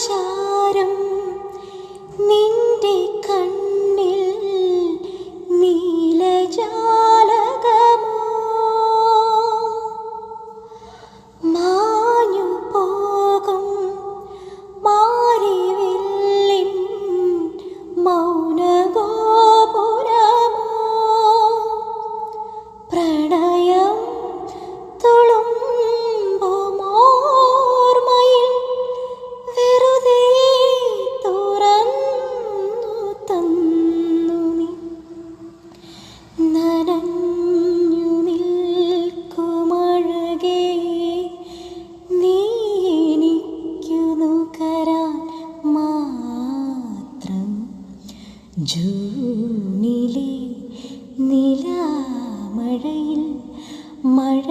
家 ജൂണിലെ നിലാമഴയിൽ മഴ